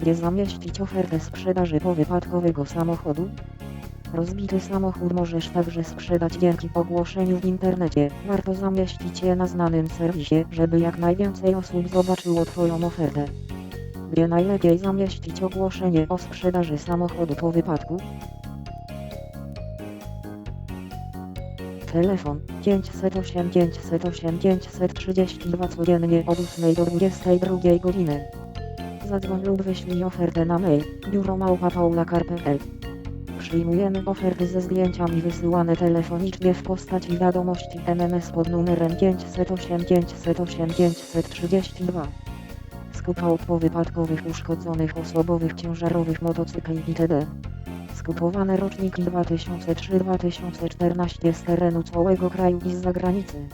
Gdzie zamieścić ofertę sprzedaży powypadkowego samochodu? Rozbity samochód możesz także sprzedać dzięki ogłoszeniu w internecie. Warto zamieścić je na znanym serwisie, żeby jak najwięcej osób zobaczyło Twoją ofertę. Gdzie najlepiej zamieścić ogłoszenie o sprzedaży samochodu po wypadku? Telefon 508 508 532 codziennie od 8 do 22 godziny. Zadzwoń lub wyślij ofertę na mail biuromałpa.paula.pl Przyjmujemy oferty ze zdjęciami wysyłane telefonicznie w postaci wiadomości MMS pod numerem 508 508 532. Skup aut powypadkowych uszkodzonych osobowych ciężarowych motocykli itd. Skupowane roczniki 2003-2014 z terenu całego kraju i z zagranicy.